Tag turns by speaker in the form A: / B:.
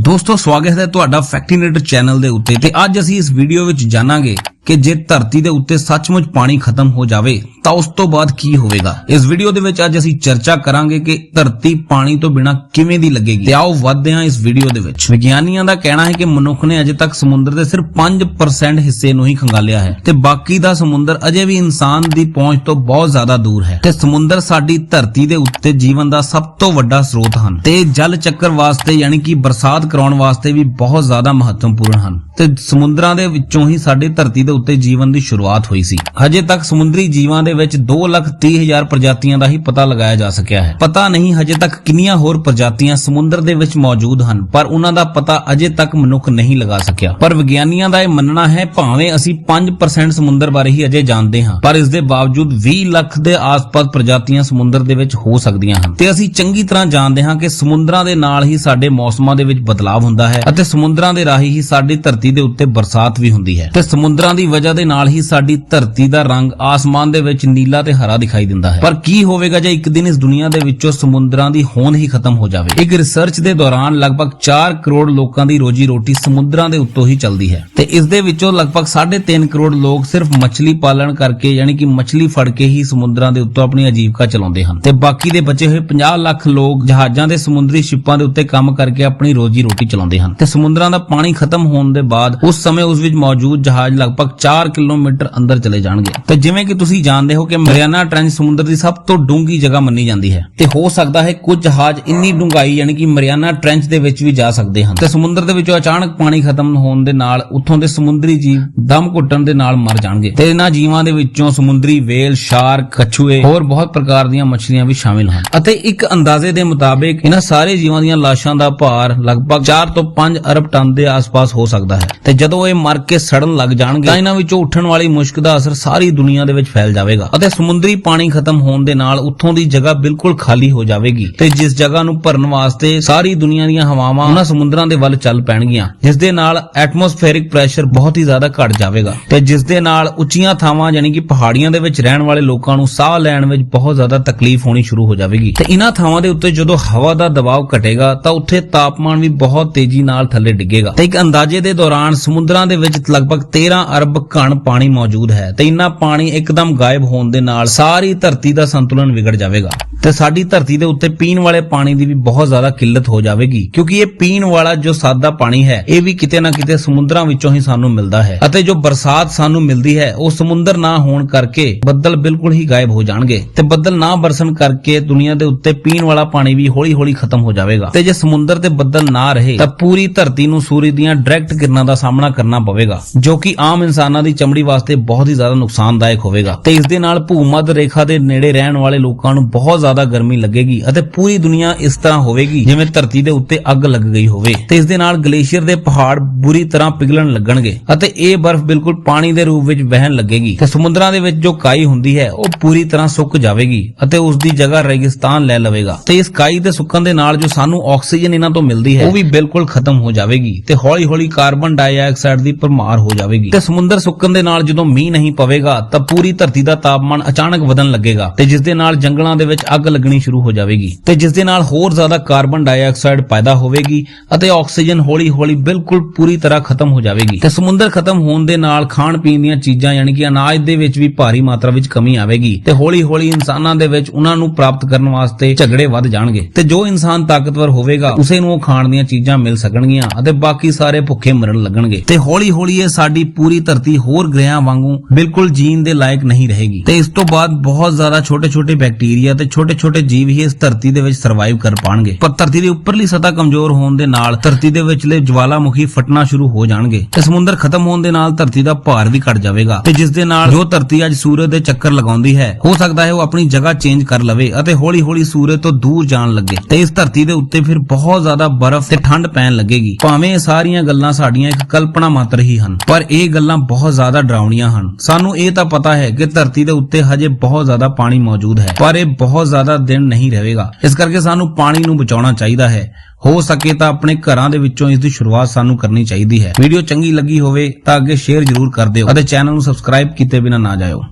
A: ਦੋਸਤੋ, ਸਵਾਗਤ ਹੈ ਤੁਹਾਡਾ ਫੈਕਟੀਨੇਟਰ ਚੈਨਲ ਦੇ ਉੱਤੇ ਤੇ ਅੱਜ ਅਸੀਂ ਇਸ ਵੀਡੀਓ ਵਿੱਚ ਜਾਣਾਂਗੇ ਕਿ ਜੇ ਧਰਤੀ ਦੇ ਉੱਤੇ ਸੱਚਮੁੱਚ ਪਾਣੀ ਖਤਮ ਹੋ ਜਾਵੇ, ਤਾਂ ਉਸ ਤੋਂ ਬਾਅਦ ਕੀ ਹੋਵੇਗਾ? ਇਸ ਵੀਡੀਓ ਦੇ ਵਿੱਚ ਅੱਜ ਅਸੀਂ ਚਰਚਾ ਕਰਾਂਗੇ ਕਿ ਧਰਤੀ ਪਾਣੀ ਤੋਂ ਬਿਨਾਂ ਕਿਵੇਂ ਦੀ ਲੱਗੇਗੀ। ਤੇ ਆਓ ਵਧਦੇ ਹਾਂ ਇਸ ਵੀਡੀਓ ਦੇ ਵਿੱਚ। ਵਿਗਿਆਨੀਆਂ ਦਾ ਕਹਿਣਾ ਹੈ ਕਿ ਮਨੁੱਖ ਨੇ ਅਜੇ ਤੱਕ ਸਮੁੰਦਰ ਦੇ ਸਿਰਫ 5% ਹਿੱਸੇ ਨੂੰ ਹੀ ਖੰਗਾਲਿਆ ਹੈ ਤੇ ਬਾਕੀ ਦਾ ਸਮੁੰਦਰ ਅਜੇ ਵੀ ਇਨਸਾਨ ਦੀ ਪਹੁੰਚ ਤੋਂ ਬਹੁਤ ਜ਼ਿਆਦਾ ਦੂਰ ਹੈ। ਤੇ ਸਮੁੰਦਰ ਸਾਡੀ ਧਰਤੀ ਦੇ ਉੱਤੇ ਜੀਵਨ ਦਾ ਸਭ ਤੋਂ ਵੱਡਾ ਸਰੋਤ ਹਨ ਤੇ ਜਲ ਚੱਕਰ ਵਾਸਤੇ ਯਾਨੀ ਕਿ ਬਰਸਾਤ ਕਰਾਉਣ ਵਾਸਤੇ ਵੀ ਬਹੁਤ ਜ਼ਿਆਦਾ ਮਹੱਤਵਪੂਰਨ ਹਨ। ਤੇ ਸਮੁੰਦਰਾਂ ਦੇ ਵਿੱਚੋਂ ਹੀ ਸਾਡੇ ਧਰਤੀ ਦੇ ਉੱਤੇ ਜੀਵਨ ਦੀ ਸ਼ੁਰੂਆਤ ਹੋਈ ਸੀ। ਹਜੇ ਤੱਕ ਸਮੁੰਦਰੀ ਜੀਵਾਂ ਦੇ ਵਿੱਚ 230000 ਪ੍ਰਜਾਤੀਆਂ ਦਾ ਹੀ ਪਤਾ ਲਗਾਇਆ ਜਾ ਸਕਿਆ ਹੈ। ਪਤਾ ਨਹੀਂ ਹਜੇ ਤੱਕ ਕਿੰਨੀਆਂ ਹੋਰ ਪ੍ਰਜਾਤੀਆਂ ਸਮੁੰਦਰ ਦੇ ਵਿੱਚ ਮੌਜੂਦ ਹਨ, ਪਰ ਉਹਨਾਂ ਦਾ ਪਤਾ ਅਜੇ ਤੱਕ ਮਨੁੱਖ ਨਹੀਂ ਲਗਾ ਸਕਿਆ। ਪਰ ਵਿਗਿਆਨੀਆਂ ਦਾ ਇਹ ਮੰਨਣਾ ਹੈ, ਭਾਵੇਂ ਅਸੀਂ 5% ਸਮੁੰਦਰ ਬਾਰੇ ਹੀ ਅਜੇ ਜਾਣਦੇ ਹਾਂ, ਪਰ ਇਸ ਦੇ ਬਾਵਜੂਦ 20 ਲੱਖ ਦੇ ਆਸ-ਪਾਸ ਪ੍ਰਜਾਤੀਆਂ ਸਮੁੰਦਰ ਦੇ ਵਿੱਚ ਹੋ ਸਕਦੀਆਂ ਹਨ। ਤੇ ਅਸੀਂ ਚੰਗੀ ਤਰ੍ਹਾਂ ਜਾਣਦੇ ਹਾਂ ਕਿ ਸਮੁੰਦਰਾਂ ਦੇ ਨਾਲ ਹੀ ਸਾਡੇ ਮੌਸਮਾਂ ਦੇ ਵਿੱਚ ਬਦਲਾਅ ਹੁੰਦਾ ਹੈ ਅਤੇ ਸਮੁੰਦਰਾਂ ਦੇ ਰਾਹੀਂ ਹੀ ਸਾਡੀ ਧਰਤੀ ਦੇ ਉੱਤੇ ਬਰਸਾਤ ਵੀ ਹੁੰਦੀ ਹੈ। ਤੇ ਸਮੁੰਦਰਾਂ ਦੀ ਵਜ੍ਹਾ ਦੇ ਨਾਲ ਹੀ ਸਾਡੀ ਧਰਤੀ ਦਾ ਰੰਗ ਆਸਮਾਨ ਦੇ ਵਿੱਚ ਨੀਲਾ ਤੇ ਹਰਾ ਦਿਖਾਈ ਦਿੰਦਾ ਹੈ। ਪਰ ਕੀ ਹੋਵੇਗਾ ਜੇ ਇੱਕ ਦਿਨ ਇਸ ਦੁਨੀਆ ਦੇ ਵਿੱਚੋਂ ਸਮੁੰਦਰਾਂ ਦੀ ਹੋਂਦ ਹੀ ਖਤਮ ਹੋ ਜਾਵੇ? ਇੱਕ ਰਿਸਰਚ ਦੇ ਦੌਰਾਨ ਲਗਭਗ 4 ਕਰੋੜ ਲੋਕਾਂ ਦੀ ਰੋਜੀ ਰੋਟੀ ਸਮੁੰਦਰਾਂ ਦੇ ਉੱਤੋਂ ਹੀ ਚੱਲਦੀ ਹੈ। ਤੇ ਇਸ ਦੇ ਵਿੱਚੋਂ ਲਗਭਗ 3.5 ਕਰੋੜ ਲੋਕ ਸਿਰਫ ਮੱਛਲੀ ਪਾਲਣ ਕਰਕੇ ਯਾਨੀ ਕਿ ਮੱਛਲੀ ਫੜ ਕੇ ਹੀ ਸਮੁੰਦਰਾਂ ਦੇ ਉੱਤੋਂ ਆਪਣੀ ਆਜੀਵਕਾ ਚਲਾਉਂਦੇ ਹਨ। ਤੇ ਬਾਕੀ ਦੇ ਬਚੇ ਹੋਏ 50 ਲੱਖ ਲੋਕ ਜਹਾਜ਼ਾਂ ਦੇ ਸਮੁੰਦਰੀ ਸ਼ਿਪਾਂ ਦੇ ਉੱਤੇ ਕੰਮ ਕਰਕੇ ਆਪਣੀ ਰੋਜੀ ਰੋਟੀ ਚਲਾਉਂਦੇ ਹਨ। ਤੇ ਸਮੁੰਦਰਾਂ ਦਾ ਪਾਣੀ ਖਤਮ ਹੋਣ ਦੇ ਬਾਅਦ ਉਸ ਸਮੇਂ ਉਸ ਵਿੱਚ ਮੌਜੂਦ ਜਹਾਜ਼ ਲਗਭਗ 4 ਕਿਲੋਮੀਟਰ ਅੰਦਰ ਚਲੇ ਜਾਣਗੇ। ਤੇ ਜਿਵੇਂ ਕਿ ਤੁਸੀਂ ਜਾਣਦੇ ਹੋ ਕਿ ਮਰੀਆਨਾ ਟ੍ਰੈਂਚ ਸਮੁੰਦਰ ਦੀ ਸਭ ਤੋਂ ਡੂੰਘੀ ਜਗ੍ਹਾ ਮੰਨੀ ਜਾਂਦੀ ਹੈ। ਤੇ ਹੋ ਸਕਦਾ ਹੈ ਕੁਝ ਜਹਾਜ਼ ਇੰਨੀ ਡੂੰਘਾਈ ਯਾਨੀ ਕਿ ਮਰੀਆਨਾ ਟ੍ਰੈਂਚ ਦੇ ਵਿੱਚ ਵੀ ਜਾ ਸਕਦੇ ਹਨ। ਤੇ ਸਮੁੰਦਰ ਦੇ ਵਿੱਚੋਂ ਅਚਾਨਕ ਪਾਣੀ ਖਤਮ ਹੋਣ ਦੇ ਨਾਲ ਉੱਥੋਂ ਦੇ ਸਮੁੰਦਰੀ ਜੀਵ ਦਮ ਘੁੱਟਣ ਦੇ ਨਾਲ ਮਰ ਜਾਣਗੇ। ਤੇ ਇਹਨਾਂ ਜੀਵਾਂ ਦੇ ਵਿੱਚੋਂ ਸਮੁੰਦਰੀ ਵੇਲ ਸ਼ਾਰਕ ਕਛੂਏ ਹੋਰ ਬਹੁਤ ਪ੍ਰਕਾਰ ਦੀਆਂ ਮੱਛਲੀਆਂ ਵੀ ਸ਼ਾਮਿਲ ਹਨ। ਅਤੇ ਇੱਕ ਅੰਦਾਜ਼ੇ ਦੇ ਮੁਤਾਬਿਕ ਇਹਨਾਂ ਸਾਰੇ ਜੀਵਾਂ ਦੀਆਂ ਲਾਸ਼ਾਂ ਦਾ ਭਾਰ ਲਗਭਗ 4 ਤੋਂ 5 ਅਰਬ ਟਨ ਦੇ ਆਸ-ਪਾਸ ਹੋ ਸਕਦਾ ਹੈ। ਤੇ ਜਦੋਂ ਇਹ ਮਰ ਕੇ ਸੜਨ ਲੱਗ ਜਾਣਗੇ, ਤਾਂ ਇਹਨਾਂ ਵਿੱਚੋਂ ਉੱਠਣ ਵਾਲੀ ਮੁਸ਼ਕ ਦਾ ਅਸਰ ਸਾਰੀ ਦੁਨੀਆ ਦੇ ਵਿੱਚ ਫੈਲ ਜਾਵੇਗਾ ਅਤੇ ਸਮੁੰਦਰੀ ਪਾਣੀ ਖਤਮ ਹੋਣ ਦੇ ਨਾਲ ਉੱਥੋਂ ਦੀ ਜਗ੍ਹਾ ਬਿਲਕੁਲ ਖਾਲੀ ਹੋ ਜਾਵੇਗੀ ਤੇ ਜਿਸ ਜਗ੍ਹਾ ਨੂੰ ਭਰਨ ਵਾਸਤੇ ਸਾਰੀ ਦੁਨੀਆ ਦੀਆਂ ਹਵਾਵਾਂ ਉਹਨਾਂ ਸਮੁੰਦਰਾਂ ਦੇ ਵੱਲ ਚੱਲ ਪੈਣਗੀਆਂ, ਜਿਸ ਦੇ ਨਾਲ ਐਟਮੋਸਫੇਰਿਕ ਪ੍ਰੈਸ਼ਰ ਬਹੁਤ ਹੀ ਜ਼ਿਆਦਾ ਘਟ ਜਾਵੇਗਾ ਤੇ ਜਿਸ ਦੇ ਨਾਲ ਉੱਚੀਆਂ ਥਾਵਾਂ ਯਾਨੀ ਕਿ ਪਹਾੜੀਆਂ ਦੇ ਵਿੱਚ ਰਹਿਣ ਵਾਲੇ ਲੋਕਾਂ ਨੂੰ ਸਾਹ ਲੈਣ ਵਿੱਚ ਬਹੁਤ ਜ਼ਿਆਦਾ ਤਕਲੀਫ ਹੋਣੀ ਸ਼ੁਰੂ ਹੋ ਜਾਵੇਗੀ ਤੇ ਇਹਨਾਂ ਥਾਵਾਂ ਦੇ ਉੱਤੇ ਜਦੋਂ ਹਵਾ ਦਾ ਦਬਾਅ ਘਟੇਗਾ ਤਾਂ ਉੱਥੇ ਤਾਪਮਾਨ ਵੀ ਬਹੁਤ ਤੇਜ਼ੀ ਨਾਲ ਥੱਲੇ ਡਿੱਗੇਗਾ ਤੇ ਇੱਕ ਅੰਦਾਜ਼ੇ ਦੇ ਦੌਰਾਨ ਸਮੁੰਦਰਾਂ ਦੇ ਵਿੱਚ ਲਗਭਗ 13 ਅਰਬ ਘਣ ਪਾਣੀ ਮੌਜੂਦ ਹੈ ਤੇ ਇੰਨਾ ਪਾਣੀ ਇੱਕਦਮ ਗਾਇਬ ਹੋਣ ਦੇ ਨਾਲ ਸਾਰੀ ਧਰਤੀ ਦਾ ਸੰਤੁਲਨ ਵਿਗੜ ਜਾਵੇਗਾ ਤੇ ਸਾਡੀ ਧਰਤੀ ਦੇ ਉੱਤੇ ਪੀਣ ਵਾਲੇ ਪਾਣੀ ਦੀ ਵੀ ਬਹੁਤ ਜ਼ਿਆਦਾ ਕਿੱਲਤ ਹੋ ਜਾਵੇਗੀ, ਕਿਉਂਕਿ ਇਹ ਪੀਣ ਵਾਲਾ ਜੋ ਸਾਦਾ ਪਾਣੀ ਹੈ, ਇਹ ਵੀ ਕਿਤੇ ਨਾ ਕਿਤੇ ਸਮੁੰਦਰਾਂ ਵਿੱਚੋਂ ਹੀ ਸਾਨੂੰ ਮਿਲਦਾ ਹੈ ਅਤੇ ਜੋ ਬਰਸਾਤ ਸਾਨੂੰ ਮਿਲਦੀ ਹੈ, ਉਹ ਸਮੁੰਦਰ ਨਾ ਹੋਣ ਕਰਕੇ ਬੱਦਲ ਬਿਲਕੁਲ ਹੀ ਗਾਇਬ ਹੋ ਜਾਣਗੇ ਤੇ ਬੱਦਲ ਨਾ ਬਰਸਣ ਕਰਕੇ ਦੁਨੀਆ ਦੇ ਉੱਤੇ ਪੀਣ ਵਾਲਾ ਪਾਣੀ ਵੀ ਹੌਲੀ-ਹੌਲੀ ਖਤਮ ਹੋ ਜਾਵੇਗਾ ਤੇ ਜੇ ਸਮੁੰਦਰ ਤੇ ਬੱਦਲ ਨਾ ਰਹੇ ਤਾਂ ਪੂਰੀ ਧਰਤੀ ਨੂੰ ਸੂਰਜ ਦੀਆਂ ਡਾਇਰੈਕਟ ਕਿਰਨਾਂ ਦਾ ਸਾਹਮਣਾ ਕਰਨਾ ਪਵੇਗਾ, ਜੋ ਕਿ ਆਮ ਇਨਸਾਨਾਂ ਦੀ ਚਮੜੀ ਵਾਸਤੇ ਬਹੁਤ ਹੀ ਜ਼ਿਆਦਾ ਨੁਕਸਾਨਦਾਇਕ ਹੋਵੇਗਾ। ਤੇ ਇਸ ਦੇ ਨਾਲ ਭੂਮੱਧ ਰੇਖਾ ਦੇ ਨੇੜੇ ਰਹਿਣ ਵਾਲੇ ਲੋਕਾਂ ਨੂੰ ਬਹੁਤ ਜ਼ਿਆਦਾ ਗਰਮੀ ਲੱਗੇਗੀ ਅਤੇ ਪੂਰੀ ਦੁਨੀਆ ਇਸ ਤਰ੍ਹਾਂ ਹੋਵੇਗੀ ਜਿਵੇਂ ਧਰਤੀ ਦੇ ਉੱਤੇ ਅੱਗ ਲੱਗ ਗਈ ਹੋਵੇ। ਤੇ ਇਸ ਦੇ ਨਾਲ ਗਲੇਸ਼ੀਅਰ ਦੇ ਪਹਾੜ ਬੁਰੀ ਤਰ੍ਹਾਂ ਪਿਘਲਣ ਲੱਗਣਗੇ ਅਤੇ ਇਹ ਬਰਫ਼ ਬਿਲਕੁਲ ਪਾਣੀ ਦੇ ਰੂਪ ਵਿੱਚ ਵਹਿਣ ਲੱਗੇਗੀ। ਤੇ ਸਮੁੰਦਰਾਂ ਦੇ ਵਿੱਚ ਜੋ ਕਾਈ ਹੁੰਦੀ ਹੈ, ਉਹ ਪੂਰੀ ਤਰ੍ਹਾਂ ਸੁੱਕ ਜਾਵੇਗੀ ਅਤੇ ਉਸ ਦੀ ਜਗ੍ਹਾ ਰੇਗਿਸਤਾਨ ਲੈ ਲਵੇਗਾ। ਤੇ ਇਸ ਕਾਈ ਦੇ ਸੁੱਕਣ ਦੇ ਨਾਲ ਜੋ ਸਾਨੂੰ ਆਕਸੀਜਨ ਇਹਨਾਂ ਤੋਂ ਮਿਲਦੀ ਹੈ, ਉਹ ਵੀ ਬਿਲਕੁਲ ਖਤਮ ਹੋ ਜਾਵੇਗੀ ਤੇ ਹੌਲੀ-ਹੌਲੀ ਕਾਰਬਨ ਡਾਈਆਕਸਾਈਡ ਦੀ ਭਰਮਾਰ ਹੋ ਜਾਵੇਗੀ। ਤੇ ਸਮੁੰਦਰ ਸੁੱਕਣ ਦੇ ਨਾਲ ਜਦੋਂ ਮੀਂਹ ਨਹੀਂ ਪਵੇਗਾ, ਤਾਂ ਪੂਰੀ ਧਰਤੀ ਦਾ ਤਾਪਮਾਨ ਅਚਾਨਕ ਵਧਣ ਲੱਗੇਗਾ ਤੇ ਜਿਸ ਦੇ ਨਾਲ ਜੰਗਲਾਂ ਦੇ ਵਿੱਚ ਅੱਗ ਲੱਗਣੀ ਸ਼ੁਰੂ ਹੋ ਜਾਵੇਗੀ ਤੇ ਜਿਸ ਦੇ ਨਾਲ ਹੋਰ ਜ਼ਿਆਦਾ ਕਾਰਬਨ ਡਾਈਆਕਸਾਈਡ ਪੈਦਾ ਹੋਵੇਗੀ ਅਤੇ ਆਕਸੀਜਨ ਹੌਲੀ-ਹੌਲੀ ਬਿਲਕੁਲ ਪੂਰੀ ਤਰ੍ਹਾਂ ਖਤਮ ਹੋ ਜਾਵੇਗੀ। ਤੇ ਸਮੁੰਦਰ ਖਤਮ ਹੋਣ ਦੇ ਨਾਲ ਖਾਣ ਪੀਣ ਦੀਆਂ ਚੀਜ਼ਾਂ ਯਾਨੀ ਕਿ ਅਨਾਜ ਦੇ ਵਿੱਚ ਵੀ ਭਾਰੀ ਮਾਤਰਾ ਵਿੱਚ ਕਮੀ ਆਵੇਗੀ ਤੇ ਹੌਲੀ-ਹੌਲੀ ਇਨਸਾਨਾਂ ਦੇ ਵਿੱਚ ਉਹਨਾਂ ਨੂੰ ਪ੍ਰਾਪਤ ਕਰਨ ਵਾਸਤੇ ਝਗੜੇ ਵੱਧ ਜਾਣਗੇ ਤੇ ਜੋ ਇਨਸਾਨ ਤਾਕਤਵਰ ਹੋਵੇਗਾ, ਉਸੇ ਨੂੰ ਉਹ ਖਾਣ ਦੀਆਂ ਚੀਜ਼ਾਂ ਮਿਲ ਸਕਣਗੀਆਂ ਅਤੇ ਬਾਕੀ ਸਾਰੇ ਭੁੱਖੇ ਮਰਨ ਲੱਗਣਗੇ। ਤੇ ਹੌਲੀ-ਹੌਲੀ ਇਹ ਸਾਡੀ ਪੂਰੀ ਧਰਤੀ ਧਰਤੀ ਹੋਰ ਗ੍ਰਹਿਾਂ ਵਾਂਗੂ ਬਿਲਕੁਲ ਜੀਣ ਦੇ ਲਾਇਕ ਨਹੀਂ ਰਹੇਗੀ। ਤੇ ਇਸ ਤੋਂ ਬਾਅਦ ਬਹੁਤ ਜ਼ਿਆਦਾ ਛੋਟੇ-ਛੋਟੇ ਬੈਕਟੀਰੀਆ ਤੇ ਛੋਟੇ-ਛੋਟੇ ਜੀਵ ਹੀ ਇਸ ਧਰਤੀ ਦੇ ਵਿੱਚ ਸਰਵਾਈਵ ਕਰ ਪਾਣਗੇ। ਪਰ ਧਰਤੀ ਦੀ ਉੱਪਰਲੀ ਸਤ੍ਹਾ ਕਮਜ਼ੋਰ ਹੋਣ ਦੇ ਨਾਲ ਧਰਤੀ ਦੇ ਵਿਚਲੇ ਜਵਾਲਾਮੁਖੀ ਫਟਣਾ ਸ਼ੁਰੂ ਹੋ ਜਾਣਗੇ। ਤੇ ਸਮੁੰਦਰ ਖਤਮ ਹੋਣ ਦੇ ਨਾਲ ਧਰਤੀ ਦਾ ਭਾਰ ਵੀ ਘਟ ਜਾਵੇਗਾ। ਤੇ ਜਿਸ ਦੇ ਨਾਲ ਜੋ ਧਰਤੀ ਅੱਜ ਸੂਰਜ ਦੇ ਚੱਕਰ ਲਗਾਉਂਦੀ ਹੈ, ਹੋ ਸਕਦਾ ਹੈ ਉਹ ਆਪਣੀ ਜਗ੍ਹਾ ਚੇਂਜ ਕਰ ਲਵੇ ਅਤੇ ਹੌਲੀ-ਹੌਲੀ ਸੂਰਜ ਤੋਂ ਦੂਰ ਜਾਣ ਲੱਗੇ। ਤੇ ਇਸ ਧਰਤੀ ਦੇ ਉੱਤੇ ਫਿਰ ਬਹੁਤ ਜ਼ਿਆਦਾ ਬਰਫ਼ ਤੇ ਠੰਡ ਪੈਣ ਲੱਗੇਗੀ। ਭਾਵੇਂ ਇਹ ਸਾਰੀਆਂ ਗੱਲਾਂ ਸਾਡੀਆਂ ਇੱਕ ਕਲਪਨਾ ਮਾਤਰ ਹੀ ਹਨ, ਪਰ ਇਹ ਗੱਲਾਂ ਬਹੁਤ ਜ਼ਿਆਦਾ ਡਰਾਉਣੀਆਂ ਹਨ। ਸਾਨੂੰ ਇਹ ਤਾਂ ਪਤਾ ਹੈ ਕਿ ਧਰਤੀ ਦੇ ਉੱਤੇ ਹਜੇ ਬਹੁਤ ਜ਼ਿਆਦਾ ਪਾਣੀ ਮੌਜੂਦ ਹੈ, ਪਰ ਇਹ ਬਹੁਤ ਜ਼ਿਆਦਾ ਦਿਨ ਨਹੀਂ ਰਹੇਗਾ। ਇਸ ਕਰਕੇ ਸਾਨੂੰ ਪਾਣੀ ਨੂੰ ਬਚਾਉਣਾ ਚਾਹੀਦਾ ਹੈ। ਹੋ ਸਕੇ ਤਾਂ ਆਪਣੇ ਘਰਾਂ ਦੇ ਵਿੱਚੋਂ ਇਸ ਦੀ ਸ਼ੁਰੂਆਤ ਸਾਨੂੰ ਕਰਨੀ ਚਾਹੀਦੀ ਹੈ। ਵੀਡੀਓ ਚੰਗੀ ਲੱਗੀ ਹੋਵੇ ਤਾਂ ਅੱਗੇ ਸ਼ੇਅਰ ਜ਼ਰੂਰ ਕਰ ਦਿਓ ਅਤੇ ਚੈਨਲ ਨੂੰ ਸਬਸਕ੍ਰਾਈਬ ਕੀਤੇ ਬਿਨਾਂ ਨਾ ਜਾਇਓ।